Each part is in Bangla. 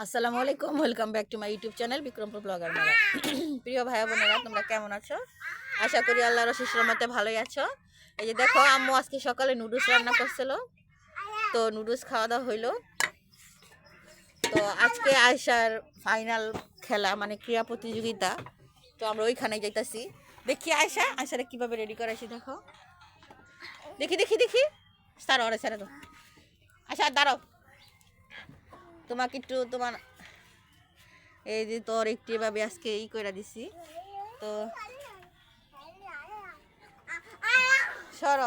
আসসালামু আলাইকুম welcome back to my YouTube channel Bikrampur blogger মেলা প্রিয় ভাই বোনেরা তোমরা কেমন আছো? আশা করি আল্লাহর অশেষ রহমতে ভালোই আছো। এই যে দেখো, আম্মু আজকে সকালে নুডলস রান্না করছিল। তো নুডলস খাওয়া দাওয়া হইল। তো আজকে আয়সার ফাইনাল খেলা মানে ক্রীড়া প্রতিযোগিতা। তো আমরা ওইখানে যাইতাছি। দেখি আয়সা আয়সারে কীভাবে রেডি করাইছি দেখো। দেখি দেখি দেখি। আরে সারা তো আচ্ছা দাঁড়াও। তোমাকে একটু তোমার এই যে তোর একটু এভাবে আজকে ই করে দিছি। তো সর।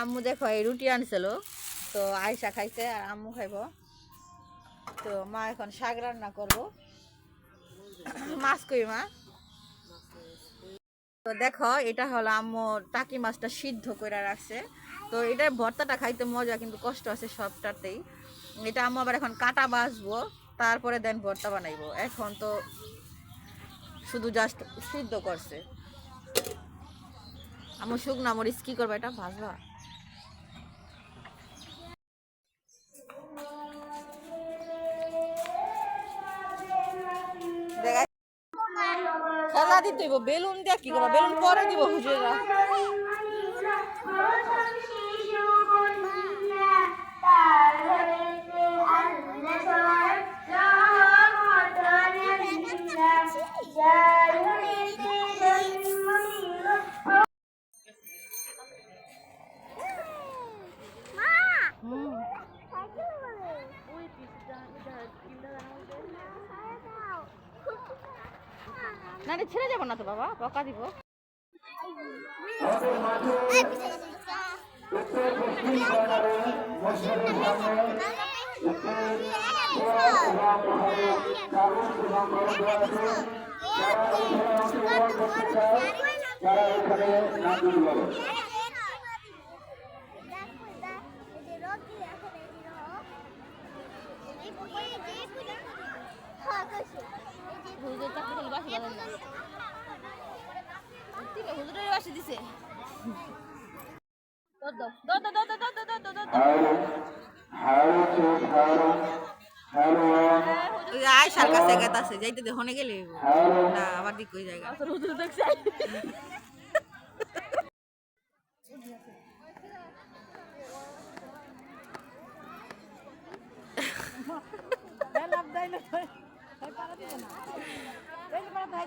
আম্মু দেখো, এই রুটি আনছিল, তো আয়সা খাইছে আর আম্মু খাইব। তো মা এখন শাক রান্না করব। মাছ কই মা তো দেখো, এটা হলো আম্মু টাকি মাছটা সিদ্ধ করে রাখছে। তো এটার ভর্তাটা খাইতে মজা, কিন্তু কষ্ট আছে সবটাতেই। এটা আম্মু আবার এখন কাটা বাসবো তারপরে দেন ভর্তা বানাইবো। এখন তো শুধু জাস্ট সিদ্ধ করছে। আমার শুকনা মরিচ কী করব, এটা ভাজবা? হইব বেলুন দিয়া কি করব বেলুন পরে দিব হুজুরা তো বাবা বকা দিব। তারা এখানে আয় আয়সার কাছে গেতাছে যাইতে দেখনে গেলে না আবার দিক কই জায়গা। ভাই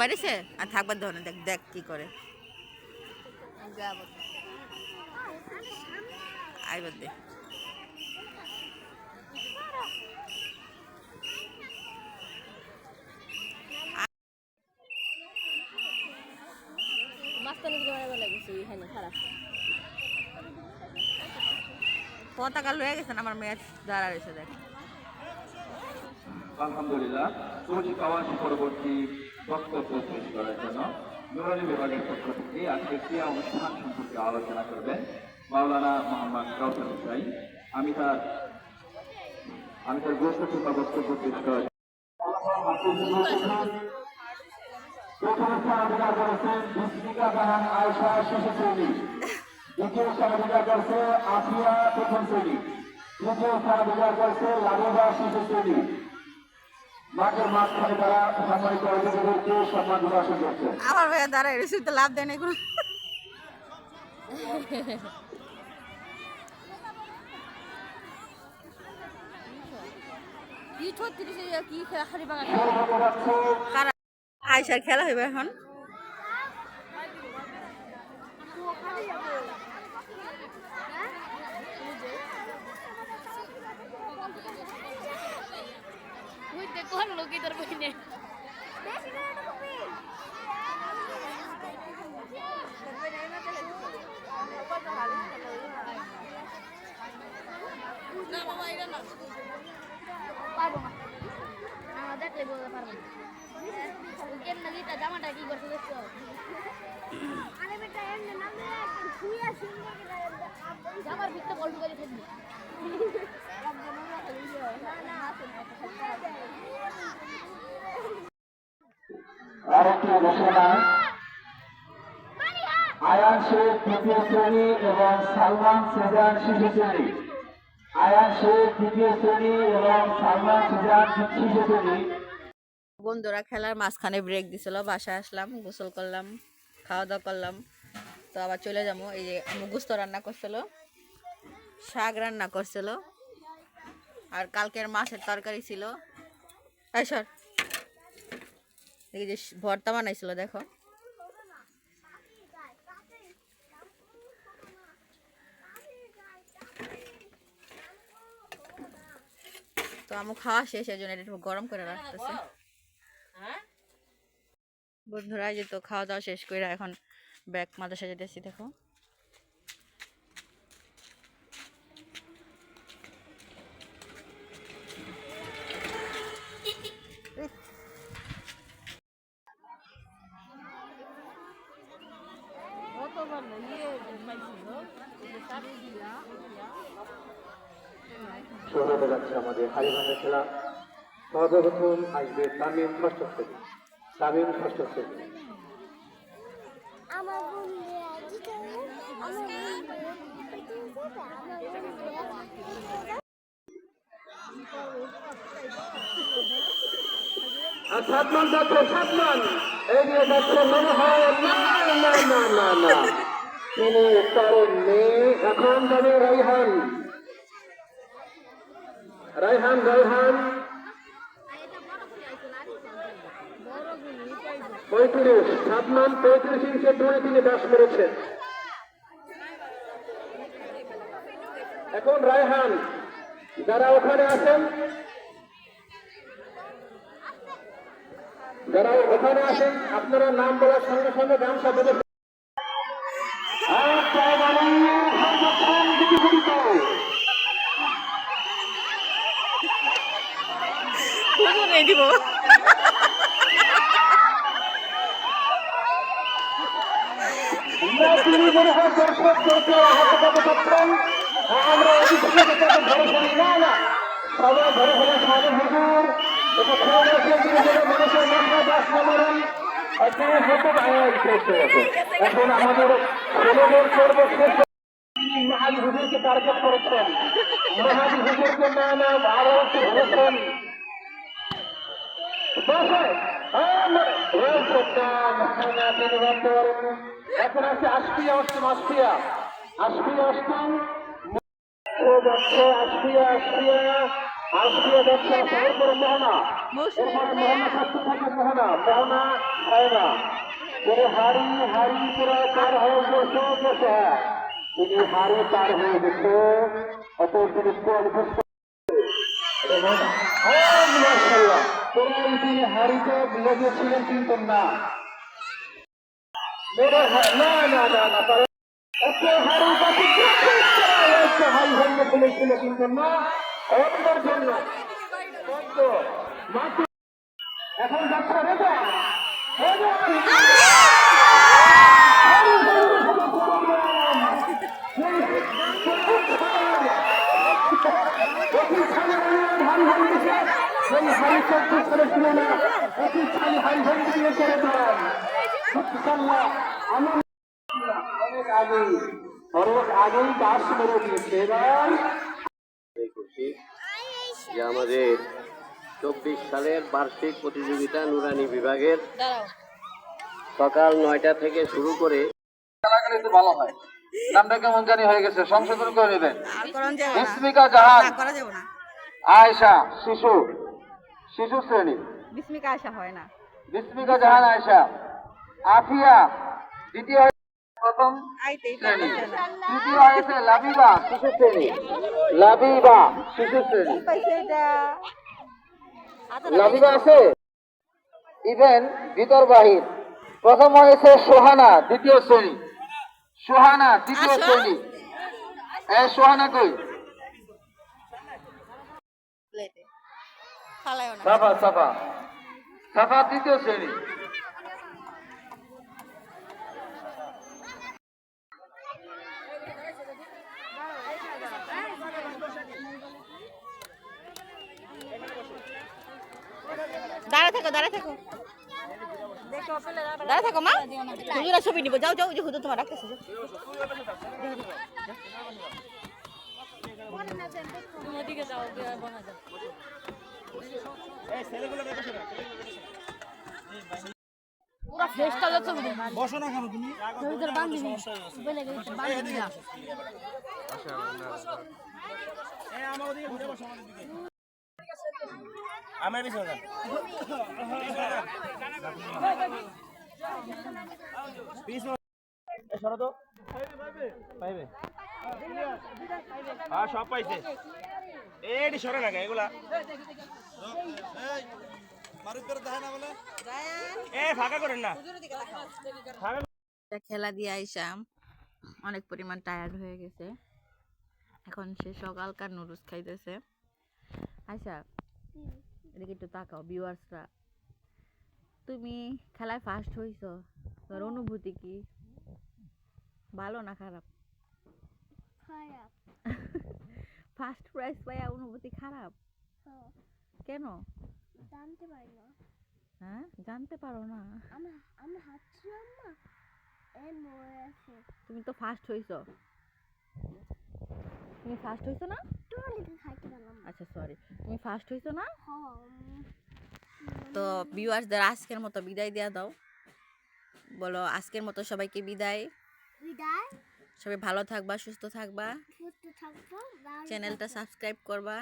বাইরেছে আর থাকবার ধরনের দেখ দেখ কি করে। আইবার দে। পতাকা লয়ে গেছেন আমার মেয়ে দাঁড়া রয়েছে, দেখ। আলহামদুলিল্লাহ সৌদি কাওয়াসি পরবর্তী বক্তব্য পেশ করার জন্য নুরানি বিভাগের পক্ষ থেকে আজকে ক্রিয়া অনুষ্ঠান সম্পর্কে আলোচনা করবেন মাওলানা মোহাম্মদ কাউসার হুসাইন আমি তার আমি তার গুরুত্বপূর্ণ বক্তব্য পেশ করার প্রথম স্থান অধিকার আয়সা শিশু শ্রেণি। দ্বিতীয় স্থান অধিকার করেছে আসিয়া প্রথম শ্রেণি তৃতীয় স্থান অধিকার করেছে লাভবা শিশু শ্রেণি। আমার ভাইয়া দাঁড়ায় রয়েছে তো লাভ দেয় না এগুলো আয়সার খেলা হইবে এখন। Tuhan Lucky terbunyi. Mungkin lagi tak jaman lagi ঘোষণা আয়ান শেখ তৃতীয় শ্রেণি এবং সালমান সুজান শিশু শ্রেণি। আয়ান শেখ তৃতীয় শ্রেণি এবং সালমান সুজান শিশু শ্রেণি। বন্ধুরা, খেলার মাঝখানে ব্রেক দিছিল, বাসায় আসলাম, গোসল করলাম খাওয়া দাওয়া করলাম। তো আবার চলে যাব, এই যে আমি গুস্ত রান্না করছিল, শাক রান্না করছিল, আর কালকের মাছের তরকারি ছিল। এই সর। এই যে ভর্তা বানাইছিল দেখো। তো আমি খাওয়া শেষ এই জন্য এটা একটু গরম করে রাখতেছে। বন্ধুরা এই যে তো খাওয়া দাওয়া শেষ করে এখন ব্যাগ মাদ্রাসা যেতেছি দেখো। শুরু হতে যাচ্ছে আমাদের হারিভাঙা খেলা সর্বপ্রথম আসবে তামিম ষষ্ঠ শ্রেণি তামিম ষষ্ঠ শ্রেণি আমার আর সাতমান যাচ্ছে সাতমান। এগিয়ে যাচ্ছে মনে হয় না না না না না। তিনি কারণ নেই এখন যাবে রাইহান রাইহান রাইহান পঁয়ত্রিশ, সাতমান পঁয়ত্রিশ ইঞ্চে দূরে তিনি ব্যাস মেরেছেন। এখন রায়হান, যারা ওখানে আছেন, যারা ওখানে আছেন, আপনারা নাম বলার সঙ্গে সঙ্গে গামছা বেঁধে গেছে। এখন আমাদের সর্বশেষ মহাজ হুজুরকে টার্গেট করেছেন। মহাজ হুজুরকে না না ধরেছেন বসে এখন আছে আশপিয়া অষ্টম আশপিয়া আশপিয়া অষ্টম যাচ্ছে আশপিয়া আশপিয়া আশপিয়া যাচ্ছে তারপরে মোহনা এরপরে মোহনা থাকতে থাকে মোহনা মোহনা হয় না তিনি হাড়ি হাড়ি পুরো পার হয়ে গেছে গেছে তিনি হাড়ি পার হয়ে গেছে অত তিনি বুঝতে মাশাআল্লাহ কোরআন তিনি হারিতে লেগেছিলেন কিন্তু না। না না না না ফেলেছিল কিন্তু না। অন্যের জন্য। এখন যাচ্ছে রেজা। হারি চলতে করেছিল না অতি ছালে হারি ভাঙিয়ে করে দেন ইনশাল্লাহ আমার অনেক আগেই অনেক আগেই দাস মেরে দিয়েছে এবার যে আমাদের চব্বিশ সালের বার্ষিক প্রতিযোগিতা নুরানি বিভাগের সকাল নয়টা থেকে শুরু করে ভালো হয় নামটা কেমন জানি হয়ে গেছে সংশোধন করে নেবেন। আর করা যাবে না ইসমিকা জাহান না করা যাবে না। আয়েশা শিশু। শিশু শ্রেণি বিস্মিকা আসা হয় না। বিস্মিকা জাহান আয়েশা। আফিয়া দ্বিতীয় প্রথম শ্রেণি। তৃতীয় হয়েছে লাবিবা শিশু শ্রেণি লাবিবা শিশু শ্রেণি লাবিবা আছে? ইভেন ভিতর বাহির প্রথম হয়েছে সোহানা দ্বিতীয় শ্রেণি। সোহানা তৃতীয়। শ্রেণি। এ সোহানা কই? ফালাইও না। সাফা সাফা। সাফা তৃতীয় শ্রেণি। দাঁড়া থাকো দাঁড়া থাকো। দাঁড়া থাকো মা। হুজুরা ছবি নিব। যাও যাও যে হুজুর তোমার রাখতেছে যাও। পুরো ফেসটা যাচ্ছে বসো না কেন তুমি? বান্ধবী। বলে গেছে বান্ধবী না আমার পিছনে যান। পিছনে। সরো তো। পাইবে। হ্যাঁ সব পাইছে। এডি সরে না এগুলা এ ফাঁকা করেন না খেলা দিয়ে আইসাম। অনেক পরিমাণ টায়ার্ড হয়ে গেছে। এখন সে সকালকার নুডলস খাইতেছে। আচ্ছা এদিকে একটু তাকাও ভিউয়ার্সরা তুমি খেলায় ফার্স্ট হইছ তোর অনুভূতি কি? ভালো না খারাপ? খারাপ। ফার্স্ট প্রাইজ পাইয়া অনুভূতি খারাপ কেন? জানতে পারি না। হ্যাঁ? জানতে পারো না। আমি আমি হাঁটছিলাম না এই মরে আছে। তুমি তো ফার্স্ট হইছ। তুমি ফার্স্ট হইছো না? আচ্ছা সরি তুমি ফার্স্ট হইছো না? হ্যাঁ তো ভিউয়ার্সদের আজকের মতো বিদায় দেওয়া দাও। বলো আজকের মতো সবাইকে বিদায়। বিদায়। সবাই ভালো থাকবা সুস্থ থাকবা। চ্যানেলটা সাবস্ক্রাইব করবা।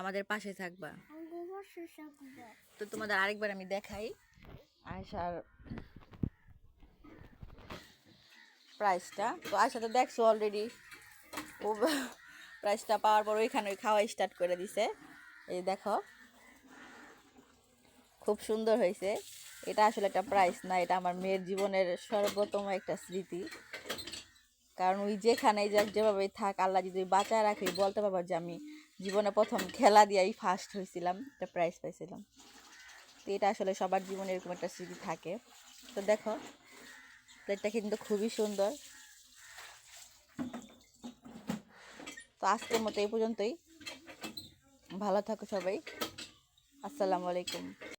আমাদের পাশে থাকবা। তো তোমাদের আরেকবার আমি দেখাই। আয়সার প্রাইসটা তো আয়সা তো দেখছ অলরেডি ও প্রাইসটা পাওয়ার পর ওইখানে ওই খাওয়া স্টার্ট করে দিছে। এই দেখো। খুব সুন্দর হয়েছে। এটা আসলে একটা প্রাইস না, এটা আমার মেয়ের জীবনের সর্বোত্তম একটা স্মৃতি। কারণ ওই যেখানে যাক যেভাবে থাক, আল্লাহ যদি বাঁচায় রাখে বলতে পারব যে আমি জীবনে প্রথম খেলা দিয়েই ফার্স্ট হয়েছিলাম, একটা প্রাইজ পাইছিলাম। তো এটা আসলে সবার জীবনে এরকম একটা স্মৃতি থাকে। তো দেখো প্লেটটা কিন্তু খুবই সুন্দর। তো আজকের মতো এই পর্যন্তই। ভালো থাকো সবাই। আসসালামু আলাইকুম।